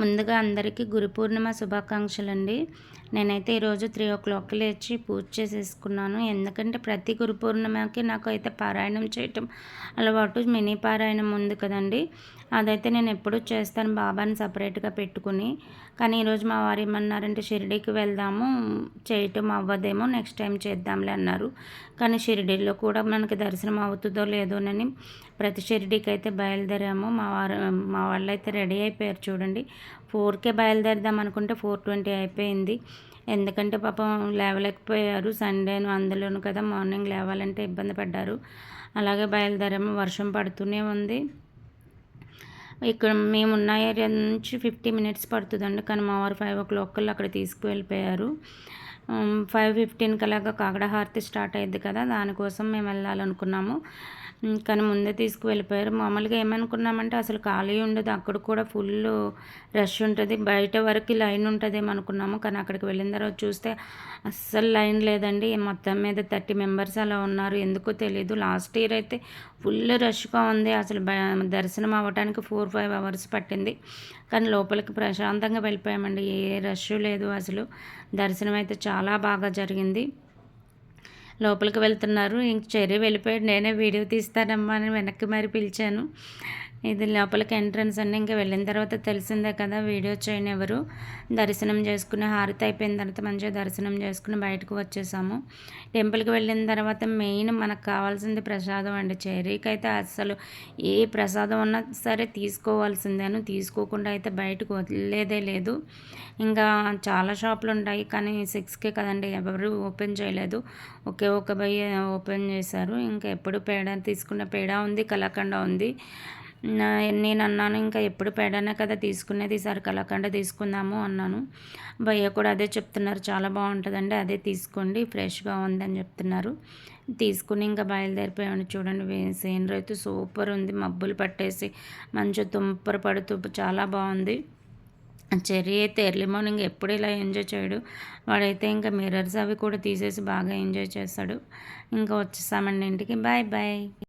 ముందుగా అందరికీ గురు పూర్ణిమ శుభాకాంక్షలు అండి నేనైతే ఈరోజు త్రీ ఓ క్లాక్కి లేచి పూజ చేసేసుకున్నాను. ఎందుకంటే ప్రతి గురు పూర్ణిమకి నాకు అయితే పారాయణం చేయటం అలవాటు మినీ పారాయణం ఉంది కదండి. అదైతే నేను ఎప్పుడు చేస్తాను బాబాని సపరేట్గా పెట్టుకుని. కానీ ఈరోజు మా వారు ఏమన్నారంటే షిరిడీకి వెళ్దాము చేయటం అవ్వదేమో నెక్స్ట్ టైం చేద్దాంలే అన్నారు. కానీ షిరిడీలో కూడా మనకి దర్శనం అవుతుందో లేదోనని ప్రతి షిరిడీకి అయితే బయలుదేరాము. మా వారు మా వాళ్ళు అయితే రెడీ అయిపోయారు చూడండి. ఫోర్కే బయలుదేరదాం అనుకుంటే ఫోర్ ట్వంటీ అయిపోయింది. ఎందుకంటే పాపం లేవలేకపోయారు. సండేను అందులోను కదా మార్నింగ్ లేవాలంటే ఇబ్బంది పడ్డారు. అలాగే బయలుదేరాము. వర్షం పడుతూనే ఉంది. ఇక్కడ మేము ఉన్న ఏరియా నుంచి ఫిఫ్టీ మినిట్స్ పడుతుందండి. కానీ మా వారు ఫైవ్ ఓ క్లాక్ అక్కడ తీసుకువెళ్ళిపోయారు. ఫైవ్ ఫిఫ్టీన్కి అలాగా కాకడహారతి స్టార్ట్ అయ్యింది కదా దానికోసం మేము వెళ్ళాలనుకున్నాము. కానీ ముందే తీసుకువెళ్ళిపోయారు. మామూలుగా ఏమనుకున్నామంటే అసలు ఖాళీ ఉండదు అక్కడ కూడా ఫుల్ రష్ ఉంటుంది. బయట వరకు లైన్ ఉంటుందేమో అనుకున్నాము కానీ అక్కడికి వెళ్ళిన తర్వాత చూస్తే అస్సలు లైన్ లేదండి. మొత్తం మీద థర్టీ మెంబర్స్ అలా ఉన్నారు. ఎందుకో తెలియదు లాస్ట్ ఇయర్ అయితే ఫుల్ రష్గా ఉంది. అసలు దర్శనం అవ్వడానికి ఫోర్ ఫైవ్ అవర్స్ పట్టింది. కానీ లోపలికి ప్రశాంతంగా వెళ్ళిపోయామండి. ఏ రష్ లేదు అసలు. దర్శనం అయితే చాలా చాలా బాగా జరిగింది. లోపలికి వెళ్తున్నారు. ఇంక చెర్రీ వెళ్ళిపోయాడు. నేనే వీడియో తీస్తానమ్మా అని వెనక్కి మరి పిలిచాను. ఇది లోపలికి ఎంట్రన్స్ అండి. ఇంకా వెళ్ళిన తర్వాత తెలిసిందే కదా వీడియో చేయని ఎవరు. దర్శనం చేసుకుని హారతి అయిపోయిన తర్వాత మంచిగా దర్శనం చేసుకుని బయటకు వచ్చేసాము. టెంపుల్కి వెళ్ళిన తర్వాత మెయిన్ మనకు కావాల్సింది ప్రసాదం అండి. చేరీకి అయితే అసలు ఏ ప్రసాదం ఉన్నా సరే తీసుకోవాల్సిందేను తీసుకోకుండా అయితే బయటకు వదిలేదే లేదు. ఇంకా చాలా షాపులు ఉంటాయి కానీ సిక్స్కే కదండి. ఎవరు ఓపెన్ చేయలేదు. ఒకే ఒక బయ్య ఓపెన్ చేశారు. ఇంకా ఎప్పుడు పేడ తీసుకున్న పేడ ఉంది కలకండ ఉంది. నేను అన్నాను ఇంకా ఎప్పుడు పేడనే కదా తీసుకునేది ఈసారి కలకండ తీసుకుందాము అన్నాను. భయ్య కూడా అదే చెప్తున్నారు చాలా బాగుంటుందండి అదే తీసుకోండి ఫ్రెష్గా ఉందని చెప్తున్నారు. తీసుకుని ఇంకా బయలుదేరిపోయాను చూడండి సీనరీ రైతు సూపర్ ఉంది మబ్బులు పట్టేసి మంచి తుంపర పడుతూ చాలా బాగుంది. చెర్రీ అయితే ఎర్లీ మార్నింగ్ ఎప్పుడు ఇలా ఎంజాయ్ చేయడు వాడైతే ఇంకా మిర్రర్స్ అవి కూడా తీసేసి బాగా ఎంజాయ్ చేస్తాడు. ఇంకా వచ్చేసామండి ఇంటికి బాయ్ బాయ్.